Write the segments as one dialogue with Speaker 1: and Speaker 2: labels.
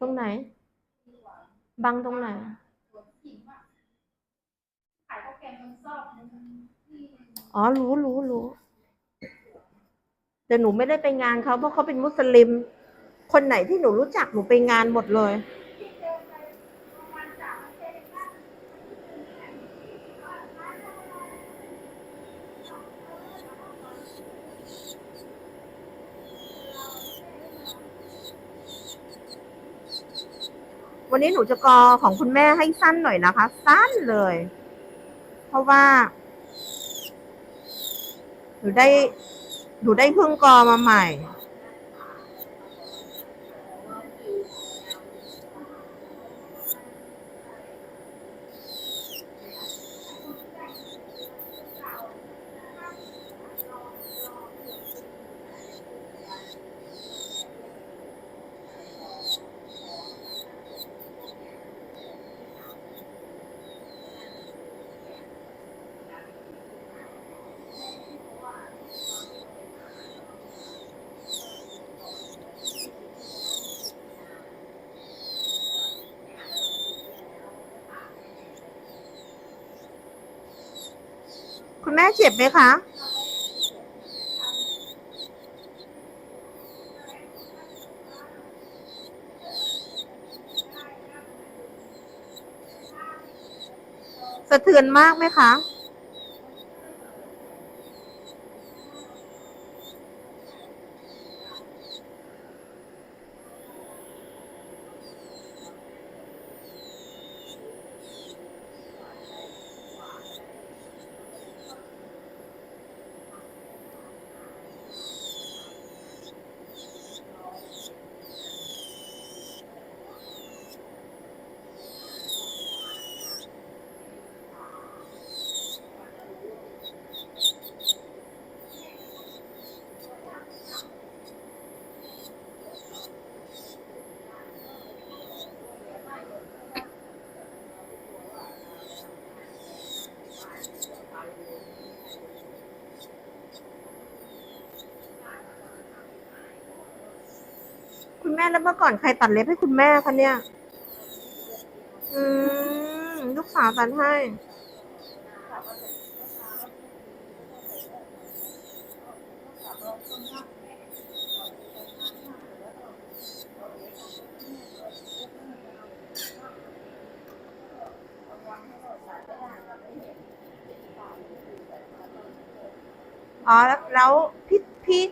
Speaker 1: ตรงไหน บังตรงไหน
Speaker 2: อ๋
Speaker 1: อ รู้รู้รู้แต่หนูไม่ได้ไปงานเขาเพราะเขาเป็นมุสลิม คนไหนที่หนูรู้จักหนูไปงานหมดเลย
Speaker 2: ที่เจอไปประมาณสามเดือนบ้าง
Speaker 1: วันนี้หนูจะกอของคุณแม่ให้สั้นหน่อยนะคะ สั้นเลย เพราะว่า หนูได้ หนูได้เพิ่งกอมาใหม่ แม่เจ็บไหมคะ สะเทือนมากไหมคะ แม่แล้วเมื่อก่อนใครตัดเล็บให้คุณแม่คะเนี่ย อืมลูกสาวตัดให้ อ๋อแล้วแล้วพี่พี่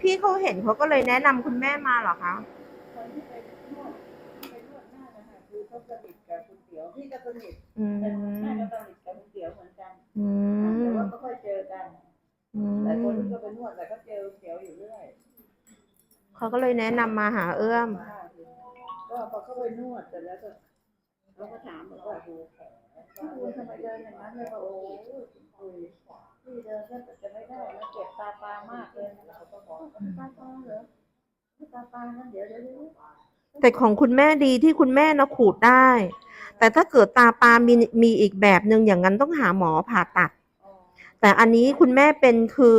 Speaker 1: พี่เขาเห็นเขาก็เลยแนะนำคุณแม่มาเหรอคะ
Speaker 3: คนที่ไปนวดที่ไปนวดหน้านะคะคือเขาสนิทกับคุณเตี๋ยวพี่ก็สนิท
Speaker 1: อืม
Speaker 3: แต่แม่ก็สนิทกับคุณเตี๋ยวเหมือนกัน
Speaker 1: อื
Speaker 3: แต่
Speaker 1: ม
Speaker 3: ว่าไม่ค่อยเจอกัน
Speaker 1: อื
Speaker 3: แต่คน
Speaker 1: ม
Speaker 3: ที่ก็ไปนวดแต่ก็เจอคุณเตี๋ยวอยู่เรื่อย
Speaker 1: เขาก็เลยแนะนำมาหาเอื้อม
Speaker 3: ก็พอเขาไปนวดเสร็จแล้วก็เขาก็ถามบอกว่าดูแผลว่าทำไมเดินอย่างนั้นเลยว่าโอ้ยคุยพี่เดินก็จะไม่ได้แล้วเจ็บตาปลามากเลยเขาก็บอกตาปลาเหรอ
Speaker 1: แต่ของคุณแม่ดีที่คุณแม่นะขูดได้ แต่ถ้าเกิดตาปลามีมีอีกแบบหนึ่งอย่างนั้นต้องหาหมอผ่าตัด แต่อันนี้คุณแม่เป็นคือ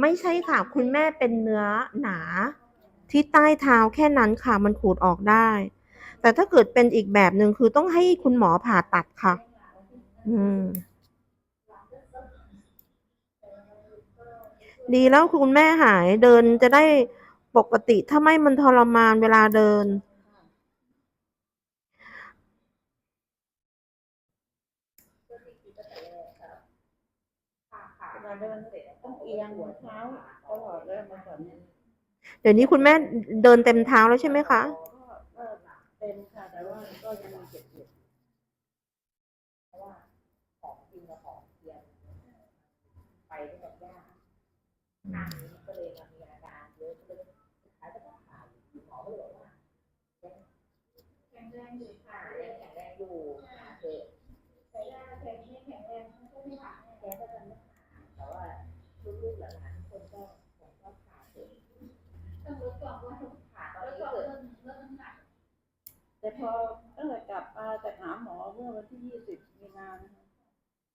Speaker 1: ไม่ใช่ค่ะ คุณแม่เป็นเนื้อหนา ที่ใต้เท้าแค่นั้นค่ะ มันขูดออกได้ แต่ถ้าเกิดเป็นอีกแบบหนึ่งคือต้องให้คุณหมอผ่าตัดค่ะ อืมดีแล้วคุณแม่หายเดินจะได้ ปกติถ้าไม่มันทรมานเวลาเดิน
Speaker 3: เดี๋ยวนี้
Speaker 1: คุณแม่เดินเต็มเท้าแล้วใช่ไหมคะ
Speaker 3: เต็มค่ะแต่ว่าก็ยังมีเจ็บอยู่
Speaker 2: แข็งแรงอยู่ค่ะยังแข็งแรงอยู่แต่ย่าแข็งไม่แข็งแรงมันก็ไม่ผ่าแกก็จะไม่ผ่าแต่ว่าลูกๆหลานๆคนก็ผมก็ผ่าเองต้องลดก่อนว่าผ่าตอนนี้เกิดเริ่มน้ำหนัก
Speaker 3: แต่ พอตั้งแต่กลับมาจากหาหมอเมื่อวันที่ยี่สิบมีนานะคะ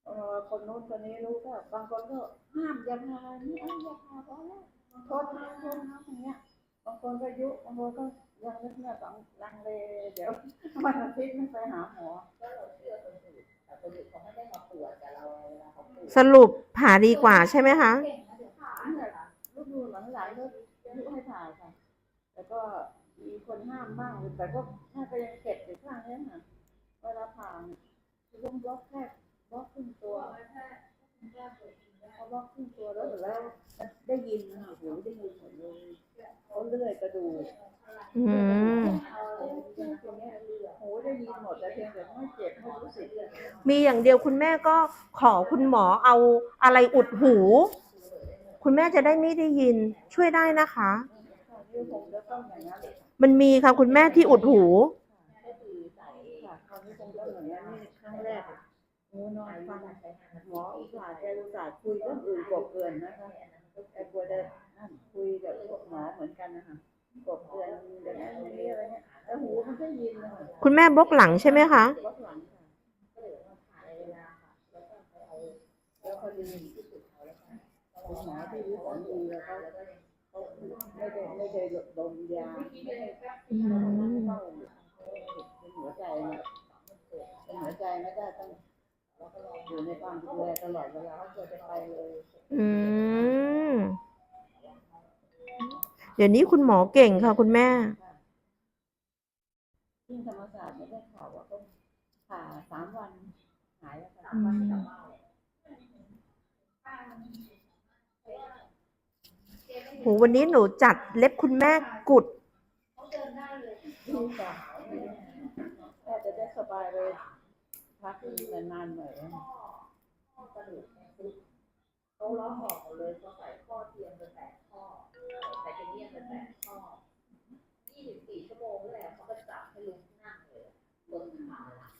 Speaker 3: เอ่อคนนู้นคนนี้รู้ก็บางคนก็ห้ามอย่าพานี่เอ้ยอย่าพาเพราะว่าโทษนะโทษนะอย่างเงี้ยบางคนคนก็ยุบางคนก็ยังนึกเนี่ยสองลังเลเดี๋ยววันอาทิตย์ไม่ไปหาหมอ
Speaker 1: ก็เราเชื่อคนอื่นแต่คนอื่นเขาไม่ได้มาตรวจแต่เราเวลาเขาตรวจ
Speaker 4: สรุปผ่าดีกว่าใช่ไหมคะ
Speaker 1: เก่งนะเดี๋ยวผ่านะคะ
Speaker 3: ลูกดูหลังๆก็ยุให้ผ่าค่ะแต่ก็ มีคนห้ามบ้างแต่ก็แค่ก็ยังเก็บอยู่ข้างนี้ค่ะเวลาผ่านคือต้องบล็อกแค่บล็อกครึ่งตัวเขาบล็อกครึ่งตัวแล้วเสร็จแล้วได้ยินค่ะหูได้ยินหมดเลยเขาเลื่อยกระดูก
Speaker 4: อืม
Speaker 3: เอาตรงเนี้ยหูได้ยินหมดแต่เพียงแต่ไม่เจ็บไม่รู้สึก
Speaker 4: มีอย่างเดียวคุณแม่ก็ขอคุณหมอเอาอะไรอุดหู คุณแม่จะได้ไม่ได้ยินช่วยได้นะคะ
Speaker 3: ค่ะ นี่คงจะต้องอย่างนั้นเลยค่ะ
Speaker 4: มันมีค่ะคุณแม่ที่อุดหู
Speaker 1: ก็คือใส่
Speaker 3: ค่ะคราวนี้คงต้องอย่างนั้นนี่ครั้งแรกหูนอนฟังหมออุตส่าห์ใจอุตส่าห์คุยเรื่องอื่นกบเกินนะคะแต่กลัวจะนั่นคุยกับพวกหมอเหมือนกันนะคะกบเกินอย่างนั้นอย่างนี้อะไรเงี้ยแล้วหูมันก็ยินนะคะ
Speaker 4: คุณแม่บกหลังใช่ไหมคะ
Speaker 3: บล็อกหลังค่ะ
Speaker 1: ก็เลยมาผ่าในเวลาค่ะแล้วก็ไปเอา
Speaker 3: แล้วพอดี
Speaker 1: ที่สุดเขาแล้วค่ะ
Speaker 3: คุณหมอที่วิสัยดีแล้วเขาเขาไม่ได้ไม่ได้ดมยาไม่ได้
Speaker 4: อืม
Speaker 3: เข้าเป็นหัวใจเนี่ยเป็นหัวใจไม่ได้ต้องอยู่ในความดูแลตลอดเวลาเขาควรจะไปเลย
Speaker 4: อืมเดี๋ยวนี้คุณหมอเก่งค่ะ คุณแม่
Speaker 3: ที่ธรรมศาสตร์ไม่ได้ข่าวว่าต้องผ่าสามวันหายแล้วค่ะ
Speaker 4: อืม โหวันนี้หนูจัดเล็บคุณแม่กุด
Speaker 3: ดีจ้ะแค่จะได้สบายไปพักนานๆหน่อย
Speaker 1: กระดูกเขาล้อออกเลยเขาใส่ข้อเทียมไปแปดข้อใส่เทเนียมไปแปดข้อยี่สิบสี่ชั่วโมงนี่แหละเขาก็จับให้ลุกนั่งเลยบนขาแล้ว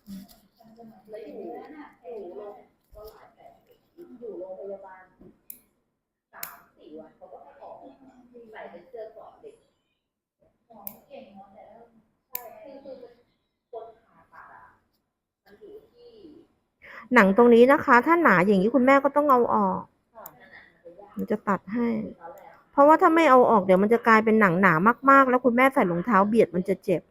Speaker 1: อยู่อยู่โรงก็หลายแปดอยู่โรงพยาบาลสามสี่วันเขาก็ไม่ออกใส่เป็นเสื้อเกราะเด็กหมอเก่งเนาะแต่ใช่คือคือคนผ่าตัดอะมันอยู่ที่
Speaker 4: หนังตรงนี้นะคะ ถ้าหนาอย่างนี้คุณแม่ก็ต้องเอาออก
Speaker 3: ค่ะ
Speaker 4: มันจะตัดให้ เพราะว่าถ้าไม่เอาออกเดี๋ยวมันจะกลายเป็นหนังหนามากๆ แล้วคุณแม่ใส่รองเท้าเบียดมันจะเจ็บ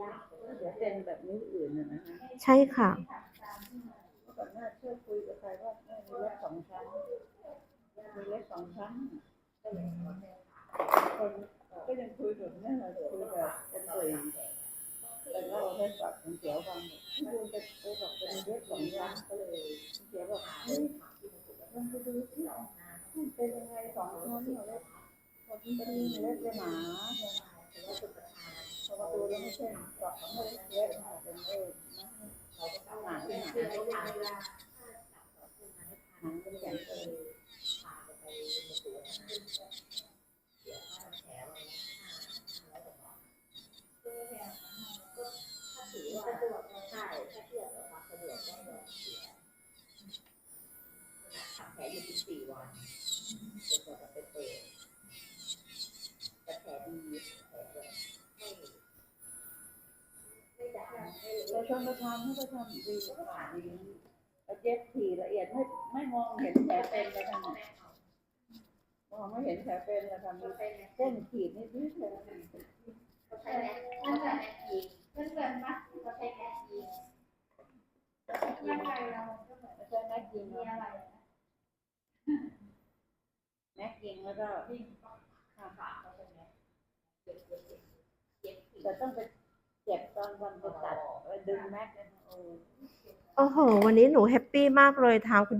Speaker 3: ยากเดี๋ยวเป็นแบบนี้วอื่นน่ะนะคะ
Speaker 4: ใช่ค่ะ
Speaker 3: ก่อนหน้าเชื่อคุยกับใครว่าแม่มีเล็บสองชั้นมีเล็บสองชั้นคนก็ยังคุยกับแม่คุยกับเป็นตัวเอง แต่เล่าให้ฟังคุณเสียวฟังที่ดูจะไปบอกเป็นเล็บสองชั้นก็เลยคุณเสียวบอกเฮ้ยลองไปดูที่มันเป็นยังไงสองชั้นเหรอเล็บพอเป็นเล็บจะหนาพอมาดูแล้วไม่ใช่เจาะของเล็บเล็บค่ะเป็นเออนะเราก็ต้องหนาที่หนาหนังเป็นอย่างเออ
Speaker 1: ถือว่าสะดวกใช่ถ้าเทียบกับความสะดวกก็ยอมเสียทำแผลอยู่ที่สี่วันจนกว่าจะไปเปิดแต่แผลดีแผลแบบไม่ไม่ด่างไม่ เรา
Speaker 3: ชนประทานให้ประทานดีก็ผ่านดีแล้วเย็บถี่ละเอียดไม่ไม่มองเห็นแผลเป็นเลยค่ะมองไม่เห็นแผลเป็นเลยค่ะมีเส้นขีดนิดนิดเลย
Speaker 1: เขาใช้แม็กเขาใช้แม็กยิงเพื่อนๆปะเขาใช้แม็กยิงยังไงเรา
Speaker 3: ไม่ใช่แม็กยิงแล้วแม็กยิงแล้วก็
Speaker 1: ขาขาเขาเป็นแม็ก
Speaker 3: แต่ต้องไป เจ็บตอนวันไปตัดไปดึงแม็กเนี่ยโอ้
Speaker 4: โอ้โห วันนี้หนูแฮปปี้มากเลยเท้าคุณ